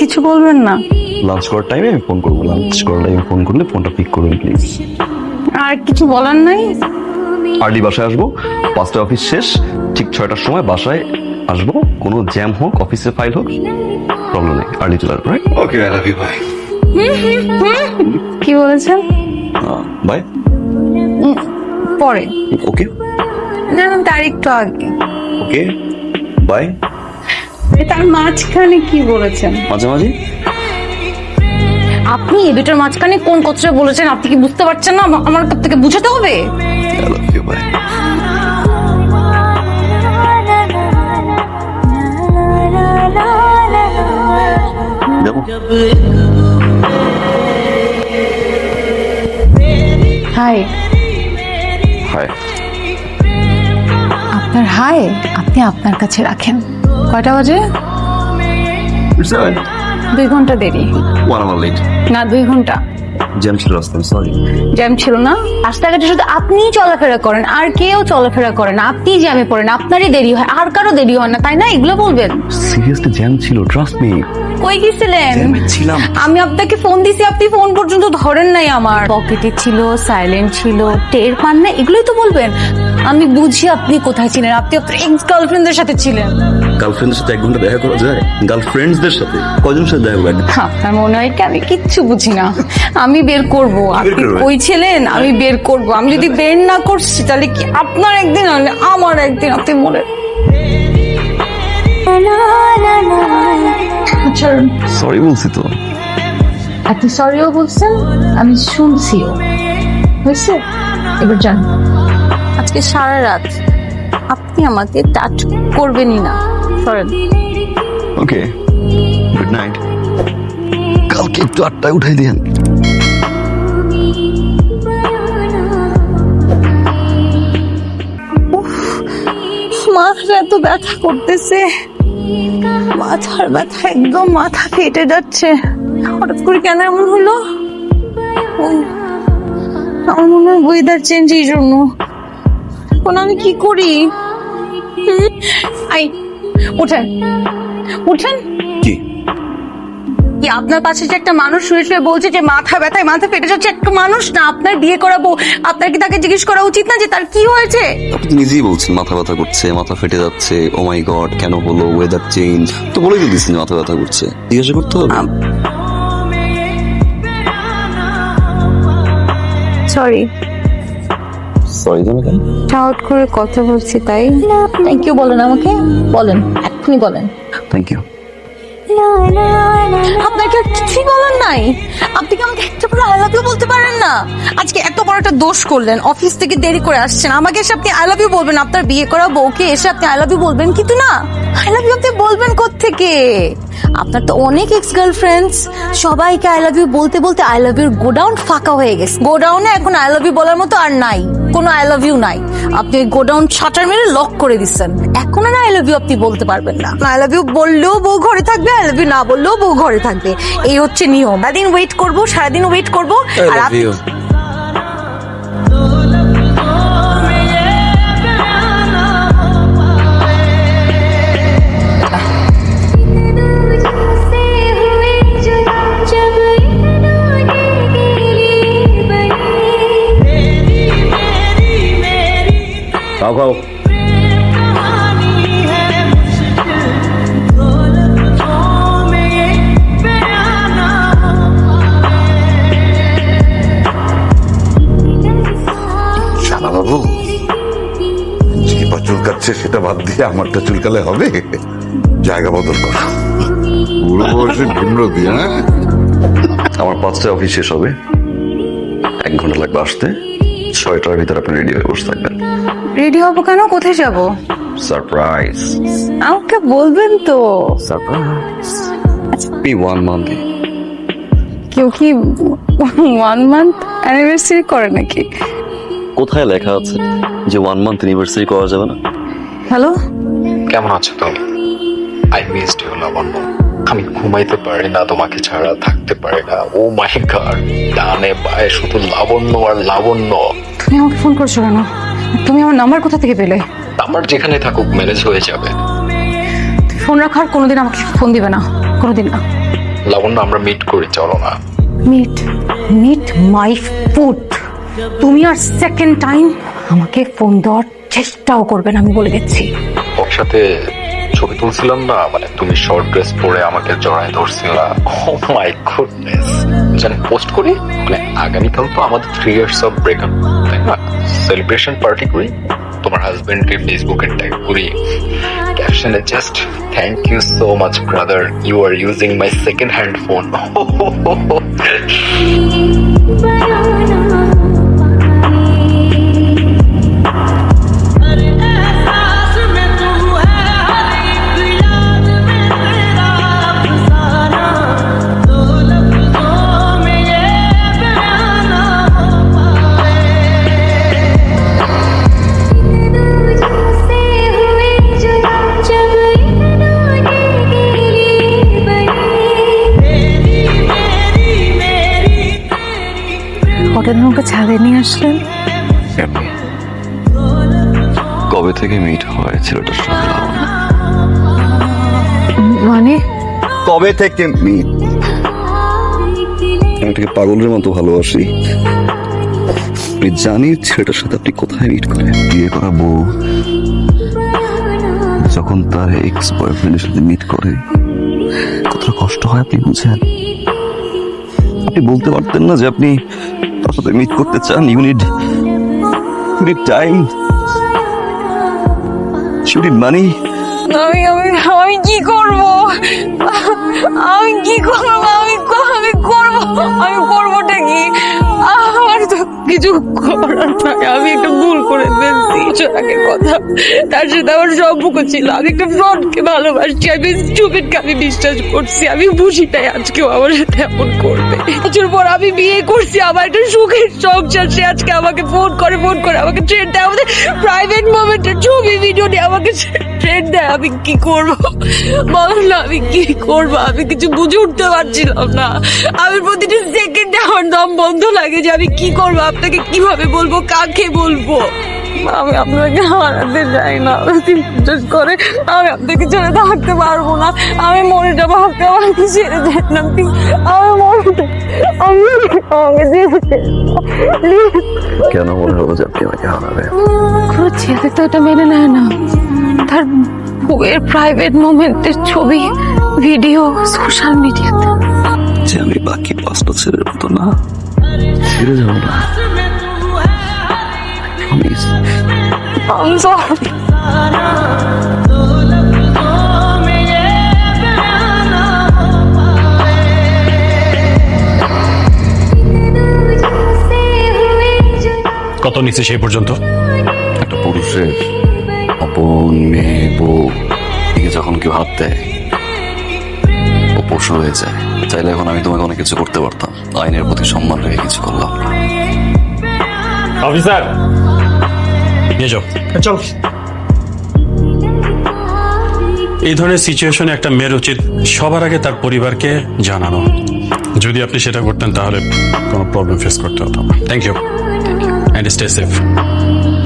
কিছু বলবেন না? লাঞ্চ করার টাইমে আমি ফোন করব। লাঞ্চ করার টাইমে ফোন করলে ফোনটা পিক করবেন প্লিজ আর কিছু বলার নাই? আর্লি বাসায় আসব পাঁচটা অফিস শেষ ঠিক ছয়টার সময় বাসায় আসব। কোনো জ্যাম হোক অফিসে ফাইল হোক প্রবলেম নেই আর্লি চলে আসব right okay I love you bye কি বলেছেন? বাই পরে। ওকে না তার একটু আগে। ওকে বাই তার মাঝখানে কি বলেছেন? মাঝামাঝি? আপনি এই দুটোর মাঝখানে কোন কথাটা বলেছেন? আপনি কি বুঝতে পারছেন না? আমা- আমার থেকে বুঝাতে হবে? হাই হাই আপনার হাই আপনি আপনার কাছে রাখেন। কয়টা বাজে? দুই ঘণ্টা দেরি। ওয়ান আওয়ার লেট না দুই ঘণ্টা। জ্যাম ছিল রাস্তায় সরি জ্যাম ছিল না? রাস্তাঘাটে শুধু আপনিই চলাফেরা করেন আর কেউ চলাফেরা করেন না। আপনিই জ্যামে পড়েন আপনারই দেরি হয় আর কারও দেরি হয় না তাই না? এগুলো বলবেন। সিরিয়াসলি জ্যাম ছিল ট্রাস্ট মি কই গেছিলেন? ছিলাম। আমি আপনাকে ফোন দিছি আপনি ফোন পর্যন্ত ধরেন নাই আমার। পকেটে ছিল সাইলেন্ট ছিল টের পান না এগুলোই তো বলবেন। আমি বুঝি আপনি কোথায় ছিলেন আপনি আপনার এক্স গার্লফ্রেন্ডের সাথে ছিলেন। গার্লফ্রেন্ডের সাথে এক ঘণ্টা দেখা করা যায়? গার্লফ্রেন্ডসদের সাথে? কয়জনের সাথে দেখা করবে আপনার মনে হয় কি? আমি কিচ্ছু বুঝি না। আমি বের করব। আপনি? কই ছিলেন আমি বের করব। আমি যদি বের না করছি তাহলে কি আপনার একদিন হলে আমার একদিন? আপনি মরে আচ্ছা। সরি বলছি তো। আপনি সরিও বলছেন আমি শুনছিও। হয়েছে? এবার যান। আজকে সারা রাত আপনি আমাকে টাচ করবেনই না। সরেন ওকে গুড নাইট কালকে একটু আটটায় উঠাই দিয়েন। মাথা এত ব্যথা করতেছে। মাথার ব্যথা একদম মাথা ফেটে যাচ্ছে। হঠাৎ করে কেন এমন হলো? আমার মনে হয় ওয়েদার চেঞ্জ এই জন্য। এখন আমি কি করি? আই, উঠেন। উঠেন? কি আপনার পাশে যে একটা মানুষ শুয়ে শুয়ে বলছে যে মাথা ব্যথায় মাথা ফেটে যাচ্ছে একটা মানুষ না আপনার বিয়ে করাবো আপনার কি তাকে জিজ্ঞেস করা উচিত না যে তার কি হয়েছে? আপনি তো নিজেই বলছেন মাথা ব্যথা করছে মাথা ফেটে যাচ্ছে ও মাই গড কেন হলো ওয়েদার চেঞ্জ তো বলেই তো দিচ্ছেন মাথা ব্যথা করছে। জিজ্ঞাসা করতে হবে। সরি সরি জানো কেন? শাউট করে কথা বলছি তাই? থ্যাংক ইউ বলেন আমাকে। বলেন এক্ষুনি বলেন। থ্যাংক ইউ আপনাকে আর কিছুই বলার নাই। আপনি কি আমাকে একটা করে আই লাভ ইউ বলতে পারেন না? আজকে এত বড় একটা দোষ করলেন, অফিস থেকে দেরি করে আসছেন। আমাকে এসে আপনি আই লাভ ইউ বলবেন, আপনার বিয়ে করা বউকে এসে আপনি আই লাভ ইউ বলবেন কিন্তু না। আই লাভ ইউ আপনি বলবেন থেকে আপনার তো অনেক এক্স গার্লফ্রেন্ডস সবাইকে আই লাভ ইউ বলতে বলতে আই লাভ ইউর গোডাউন ফাঁকা হয়ে গেছে। গোডাউনে এখন আই লাভ ইউ বলার মতো আর নাই। কোনো আই লাভ ইউ নাই। আপনি ওই গোডাউন শাটার মেরে লক করে দিচ্ছেন। এখন আর আই লাভ ইউ আপনি বলতে পারবেন না। আই লাভ ইউ বললেও বউ ঘরে থাকবে আই লাভ ইউ না বললেও বউ ঘরে থাকবে। এই হচ্ছে নিয়ম। সারাদিন ওয়েট করব সারাদিন ওয়েট করব আর আপনি খাও খাও বাবু চিপা চুলকাচ্ছে সেটা বাদ দিয়ে আমারটা চুলকালে হবে? জায়গা বদল কর। বুড়ো বয়সে ভিন্ন দিয়ে হ্যাঁ? আমার পাঁচটায় অফিস শেষ হবে। এক ঘণ্টা লাগবে আসতে। ছয়টার ভিতরে আপনি রেডি হয়ে বসে থাকবেন। রেডি হব কেন? কোথায় যাব? সারপ্রাইজ আমাকে বলবেন তো। সারপ্রাইজ বি ওয়ান মান্থ কেউ কি ওয়ান মান্থ অ্যানিভার্সারি করে নাকি? কোথায় লেখা আছে যে ওয়ান মান্থ অ্যানিভার্সারি করা যাবে না? হ্যালো কেমন আছো তুমি? I missed you Labanya. আমি ঘুমাইতে পারি না তোমাকে ছাড়া থাকতে পারি না। ও মাই গড ডানে বায়ে শুধু লাবণ্য আর লাবণ্য। তুমি আমাকে ফোন করছ কেন? তুমি আমার নাম্বার কোথা থেকে পেলে? আমার যেখানে থাকুক ম্যানেজ হয়ে যাবে। ফোন রাখার কোনোদিন আমাকে ফোন দিবে না কোনোদিন না। লাবণ্য আমরা মিট করি চলো না। মিট মিট মাই ফুড তুমি আর সেকেন্ড টাইম আমাকে ফোন দেওয়ার চেষ্টাও করবে না আমি বলে দিচ্ছি। ওর সাথে ছবি তুলছিলাম না মানে তুমি শর্ট ড্রেস পরে আমাকে জড়ায় ধরছিলা ও মাই গুডনেস জানি পোস্ট করি মানে আগামীকাল তো আমাদের থ্রি ইয়ার্স অফ ব্রেকআপ তাই না? সেলিব্রেশন পার্টি করি, তোমার হাজবেন্ডকে ফেসবুকে ট্যাগ করি। ক্যাপশনে just thank you so much brother you are using my second hand phone রুমকে ছাদে নিয়ে আসলেন। কবে থেকে মিট হয় ছেলেটার সঙ্গে? মানে? কবে থেকে মিট আমি তাকে পাগলের মতো ভালোবাসি। আপনি জানি ছেলেটার সাথে আপনি কোথায় মিট করেন। বিয়ে করা বউ যখন তার এক্স বয়ফ্রেন্ডের সাথে মিট করে কতটা কষ্ট হয় আপনি বুঝেন? আপনি বলতে পারতেন না যে আপনি তার সাথে মিট করতে চান you need unit time unit money আমি আমি আমি কি করব? আমি কি করব? আমি আমি করব? আমি করবটা কি? আমার তো কিছু করার নাই। আমি একটা করে ফেলছি কিছু আগে কথা। তার সাথে আমার সম্পর্ক ছিল। আমি একটা ফ্রডকে ভালোবাসছি, আমি স্টুপিডকে আমি বিশ্বাস করছি, আমি বুঝি তাই আজকেও আমার সাথে এমন করবে। বছর পর আমি বিয়ে করছি, আমার একটা সুখের সংসার, সে আজকে আমাকে ফোন করে ফোন করে আমাকে ট্রেনটা আমাদের প্রাইভেট মোমেন্টের ছবি ভিডিও নিয়ে আমাকে ট্রেন দেয়, আমি কি করব? বল না, আমি কি করব? আমি কিছু বুঝে উঠতে পারছিলাম না। আমি প্রতিটা সেকেন্ডে আমার দম বন্ধ লাগে যে আমি কি করব? আপনাকে কীভাবে বলব? কাকে বলব? আমি আপনাকে হারাতে চাই না। বিশ্বাস করে, আমি আপনাকে ছেড়ে থাকতে পারব না। আমি মরে যাব আপনি আমাকে ছেড়ে না। আমি মরে কেন মনে হলো যে আপনি আমাকে হারাবেন? কোনো ছেলে তো এটা মেনে নেয় না। তার বুকের প্রাইভেট মোমেন্টের ছবি ভিডিও সোশ্যাল মিডিয়াতে যে আমি বাকি পাঁচটা ছেলের মতো না। ছেড়ে যাব না। I'm sorry. কত নিচে সেই পর্যন্ত? একটা পুরুষের অপন মেয়ে বউ দিকে যখন কেউ হাত দেয় ও পশু হয়ে যায়। চাইলে এখন আমি তোমাকে অনেক কিছু করতে পারতাম। আইনের প্রতি সম্মান রেখে কিছু করলাম। অফিসার! নিয়ে যাও। চল। এই ধরনের সিচুয়েশনে একটা মেয়ের উচিত সবার আগে তার পরিবারকে জানানো। যদি আপনি সেটা করতেন তাহলে কোনো প্রবলেম ফেস করতে হতো থ্যাংক ইউ and.